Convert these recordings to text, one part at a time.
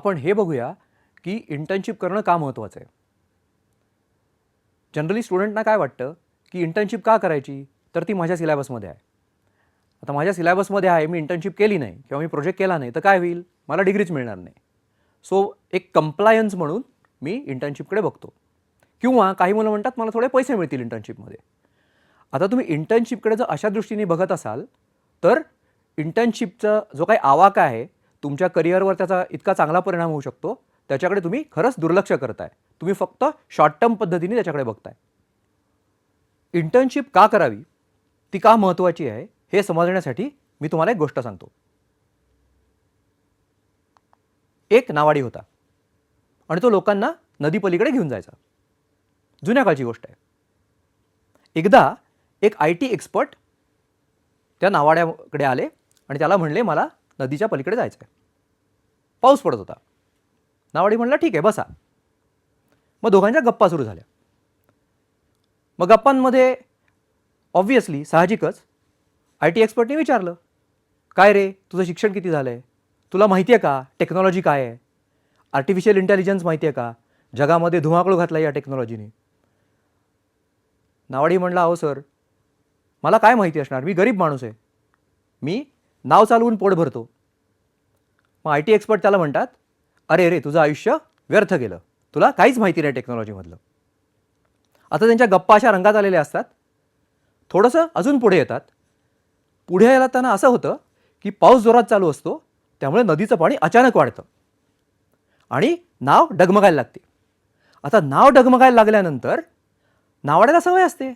आपण हे बघूया की इंटर्नशिप करणं का महत्त्वाचं आहे? जनरली स्टुडंटना काय वाटतं? की इंटर्नशिप का करायची? तर ती माझ्या सिलेबसमध्ये आहे. आता माझ्या सिलेबसमध्ये आहे मी इंटर्नशिप केली नाही किंवा मी प्रोजेक्ट केला नाही तर काय होईल? मला डिग्रीच मिळणार नाही. सो एक कंप्लायन्स म्हणून मी इंटर्नशिपकडे बघतो. किंवा काही मुलं म्हणतात मला थोडे पैसे मिळतील इंटर्नशिपमध्ये आता तुम्ही इंटर्नशिपकडे जर अशा दृष्टीने बघत असाल तर इंटर्नशिपचा जो काही आवाका आहे तुमच्या करिअरवर त्याचा इतका चांगला परिणाम होऊ शकतो. त्याच्याकडे तुम्ही खरंच दुर्लक्ष करताय. तुम्ही फक्त शॉर्ट टर्म पद्धतीने त्याच्याकडे बघताय. इंटर्नशिप का करावी? ती का महत्त्वाची आहे? हे समजण्यासाठी मी तुम्हाला एक गोष्ट सांगतो. एक नावाडी होता. आणि तो लोकांना नदीपलीकडे घेऊन जायचा. जुन्या काळची गोष्ट आहे. एकदा एक आय टी एक्सपर्ट त्या नावाड्याकडे आले आणि त्याला म्हणले मला नदीच्या पलीकडे जायचं आहे पाऊस पडत होता. नावाडी म्हणला ठीक आहे बसा. मग दोघांच्या गप्पा सुरू झाल्या. मग गप्पांमध्ये ऑब्व्हियसली साहजिकच आय टी एक्सपर्टने विचारलं काय रे तुझं शिक्षण किती झालं आहे तुला माहिती आहे का टेक्नॉलॉजी काय आहे? आर्टिफिशियल इंटेलिजन्स माहिती आहे का? जगामध्ये धुमाकूळ घातला या टेक्नॉलॉजीने नावाडी म्हणला अहो सर मला काय माहिती असणार? मी गरीब माणूस आहे. मी नाव चालवून पोट भरतो. मग आय टी एक्सपर्ट त्याला म्हणतात अरे रे तुझं आयुष्य व्यर्थ गेलं. तुला काहीच माहिती नाही टेक्नॉलॉजीमधलं. आता त्यांच्या गप्पा अशा रंगात आलेल्या असतात. थोडंसं अजून पुढे येतात. पुढे यायला त्यांना असं होतं की पाऊस जोरात चालू असतो त्यामुळे नदीचं पाणी अचानक वाढतं. आणि नाव डगमगायला लागते. आता नाव डगमगायला लागल्यानंतर नावाड्याला सवय असते.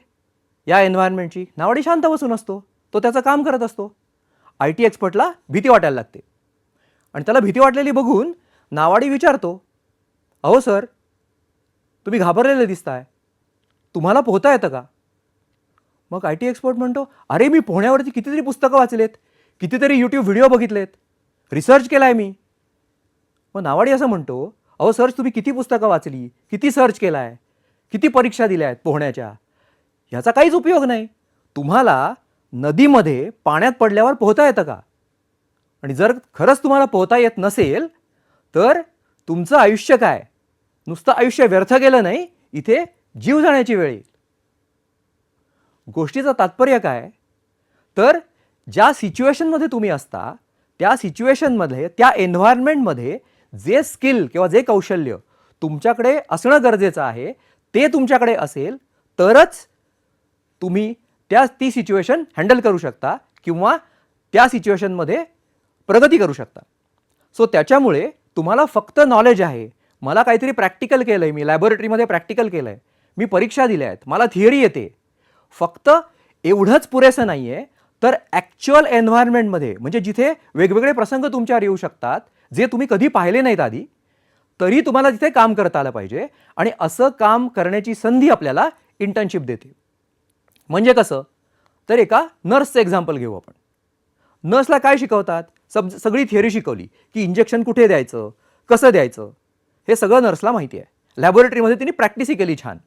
या एन्व्हायरमेंटची नावाडी शांत बसून असतो. तो त्याचं काम करत असतो. आय टी एक्सपर्टला भीती वाटायला लागते. आणि त्याला भीती वाटलेली बघून नावाडी विचारतो अहो सर तुम्ही घाबरलेले दिसताय. तुम्हाला पोहता येतं का? मग आय टी एक्सपर्ट म्हणतो अरे मी पोहण्यावरती कितीतरी पुस्तकं वाचलेत कितीतरी यूट्यूब व्हिडिओ बघितलेत रिसर्च केला आहे मी. मग नावाडी असं म्हणतो अहो सर तुम्ही किती पुस्तकं वाचली किती सर्च केला आहे किती परीक्षा दिल्या आहेत पोहण्याच्या? ह्याचा काहीच उपयोग नाही. तुम्हाला नदीमध्ये पाण्यात पडल्यावर पोहता येतं का? आणि जर खरंच तुम्हाला पोहता येत नसेल तर तुमचं आयुष्य काय? नुसतं आयुष्य व्यर्थ गेलं नाही इथे जीव जाण्याची वेळ येईल. गोष्टीचं तात्पर्य काय? तर ज्या सिच्युएशनमध्ये तुम्ही असता त्या सिच्युएशनमध्ये त्या एन्व्हायरमेंटमध्ये जे स्किल किंवा जे कौशल्य तुमच्याकडे असणं गरजेचं आहे ते तुमच्याकडे असेल तरच तुम्ही त्या ती सिच्युएशन हँडल करू शकता किंवा त्या सिच्युएशनमध्ये प्रगती करू शकता. सो त्याच्यामुळे तुम्हाला फक्त नॉलेज आहे. मला काहीतरी प्रॅक्टिकल केलं आहे मी लॅबोरेटरीमध्ये प्रॅक्टिकल केलं आहे मी परीक्षा दिल्या आहेत मला थिअरी येते. फक्त एवढंच पुरेसं नाही आहे तर ॲक्च्युअल एन्व्हायरमेंटमध्ये म्हणजे जिथे वेगवेगळे प्रसंग तुमच्यावर येऊ शकतात जे तुम्ही कधी पाहिले नाहीत आधी तरी तुम्हाला तिथे काम करता आलं पाहिजे आणि असं काम करण्याची संधी आपल्याला इंटर्नशिप देते. म्हणजे कसं? तर एका नर्सचं एक्झाम्पल घेऊ आपण. नर्सला काय शिकवतात? सब सगळी थिअरी शिकवली की इंजेक्शन कुठे द्यायचं? कसं द्यायचं? हे सगळं नर्सला माहिती आहे. लॅबोरेटरीमध्ये तिने प्रॅक्टिसही केली छान.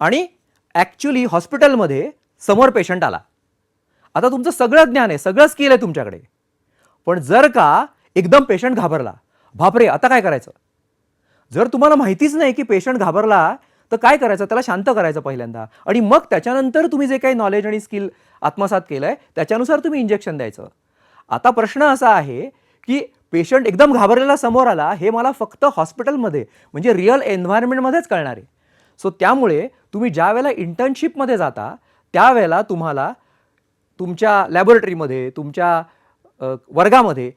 आणि ॲक्च्युली हॉस्पिटलमध्ये समोर पेशंट आला. आता तुमचं सगळं ज्ञान आहे सगळं स्किल आहे तुमच्याकडे. पण जर का एकदम पेशंट घाबरला बापरे आता काय करायचं? जर तुम्हाला माहितीच नाही की पेशंट घाबरला तर काय करायचं? त्याला शांत करायचं पहिल्यांदा. आणि मग त्याच्यानंतर तुम्ही जे काही नॉलेज आणि स्किल आत्मसात केलं आहे त्याच्यानुसार तुम्ही इंजेक्शन द्यायचं. आता प्रश्न असा आहे की पेशंट एकदम घाबरलेला समोर आला हे मला फक्त हॉस्पिटलमध्ये म्हणजे रिअल एन्व्हायरमेंटमध्येच कळणार आहे. सो त्यामुळे तुम्ही ज्या वेळेला इंटर्नशिपमध्ये जाता त्यावेळेला तुम्हाला तुमच्या लॅबोरेटरीमध्ये तुमच्या वर्गामध्ये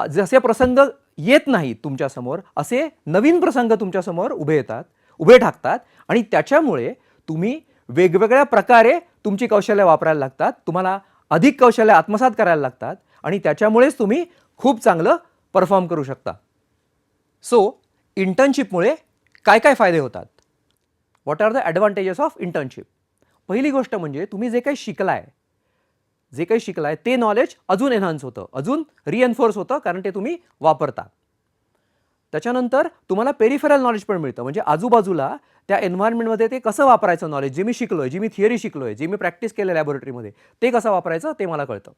जसे प्रसंग येत नाहीत तुमच्यासमोर असे नवीन प्रसंग तुमच्यासमोर उभे येतात. उभे ठाकतात आणि त्याच्यामुळे तुम्ही वेगवेगळ्या प्रकारे तुमची कौशल्य वापरायला लागतात तुम्हाला अधिक कौशल्य आत्मसात करायला लागतात आणि त्याच्यामुळेच तुम्ही खूप चांगलं परफॉर्म करू शकता. सो इंटर्नशिपमुळे काय काय फायदे होतात? What are the advantages of internship पहिली गोष्ट म्हणजे तुम्ही जे काही शिकलाय जे काही शिकलाय ते नॉलेज अजून एन्हान्स होतं अजून रिएन्फोर्स होतं कारण ते तुम्ही वापरता. त्याच्यानंतर तुम्हाला पेरिफेरल नॉलेज पण मिळतं. म्हणजे आजूबाजूला त्या एन्व्हायरमेंटमध्ये ते कसं वापरायचं नॉलेज जे मी शिकलो आहे जी मी थिअरी आहे जे मी प्रॅक्टिस केलं लॅबोरेटरीमध्ये ते कसं वापरायचं ते मला कळतं.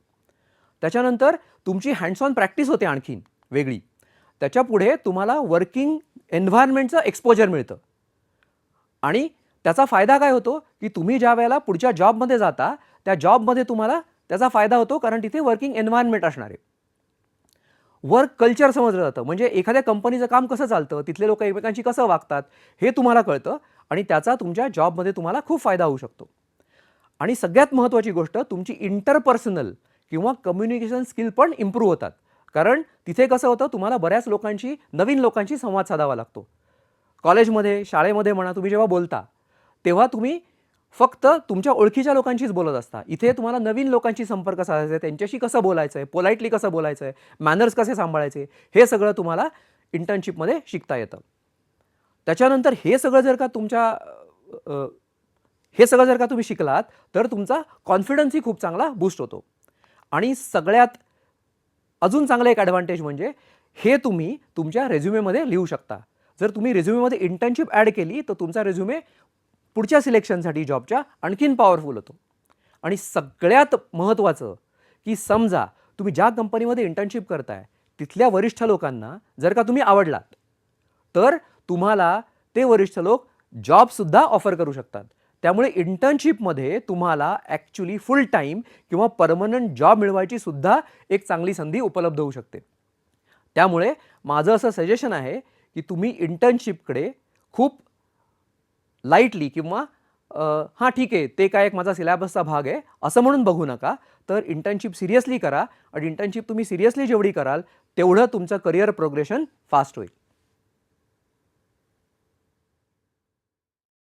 त्याच्यानंतर तुमची हँड्स ऑन प्रॅक्टिस होते आणखीन वेगळी. त्याच्यापुढे तुम्हाला वर्किंग एन्व्हायरमेंटचं एक्सपोजर मिळतं. आणि त्याचा फायदा काय होतो? की तुम्ही ज्या वेळेला पुढच्या जॉबमध्ये जाता त्या जॉबमध्ये तुम्हाला त्याचा फायदा होतो कारण तिथे वर्किंग एन्व्हायरमेंट असणार आहे. वर्क कल्चर समजलं जातं. म्हणजे एखाद्या कंपनीचं काम कसं चालतं तिथले लोक एकमेकांशी कसं वागतात हे तुम्हाला कळतं आणि त्याचा तुमच्या जॉबमध्ये तुम्हाला खूप फायदा होऊ शकतो. आणि सगळ्यात महत्त्वाची गोष्ट तुमची इंटरपर्सनल किंवा कम्युनिकेशन स्किल पण इम्प्रूव्ह होतात. कारण तिथे कसं होतं तुम्हाला बऱ्याच लोकांशी नवीन लोकांशी संवाद साधावा लागतो. कॉलेजमध्ये शाळेमध्ये म्हणा तुम्ही जेव्हा बोलता तेव्हा तुम्ही फक्त तुमच्या ओळखीच्या लोकांशीच बोलत असता. इथे तुम्हाला नवीन लोकांशी संपर्क साधायचा आहे. त्यांच्याशी कसं बोलायचं आहे पोलाइटली कसं बोलायचं आहे मॅनर्स कसे सांभाळायचे? हे सगळं तुम्हाला इंटर्नशिपमध्ये शिकता येतं. त्याच्यानंतर हे सगळं जर का तुमच्या हे सगळं जर का तुम्ही शिकलात तर तुमचा कॉन्फिडन्सही खूप चांगला बूस्ट होतो. आणि सगळ्यात अजून चांगलं एक ॲडव्हान्टेज म्हणजे हे तुम्ही तुमच्या रेझ्युमेमध्ये लिहू शकता. जर तुम्ही रेझ्युमेमध्ये इंटर्नशिप ॲड केली तर तुमचा रेझ्युमे पुढच्या सिलेक्शनसाठी जॉबच्या आणखीन पॉवरफुल होतो. आणि सगळ्यात महत्त्वाचं की समजा तुम्ही ज्या कंपनीमध्ये इंटर्नशिप करताय तिथल्या वरिष्ठ लोकांना जर का तुम्ही आवडलात तर तुम्हाला ते वरिष्ठ लोक जॉबसुद्धा ऑफर करू शकतात. त्यामुळे इंटर्नशिपमध्ये तुम्हाला ॲक्च्युली फुल टाईम किंवा परमनंट जॉब मिळवायची सुद्धा एक चांगली संधी उपलब्ध होऊ शकते. त्यामुळे माझं असं सजेशन आहे की तुम्ही इंटर्नशिपकडे खूप लाईटली किंवा हां ठीक आहे ते काय एक माझा सिलॅबसचा भाग आहे असं म्हणून बघू नका. तर इंटर्नशिप सिरियसली करा. आणि इंटर्नशिप तुम्ही सिरियसली जेवढी कराल तेवढं तुमचं करिअर प्रोग्रेशन फास्ट होईल.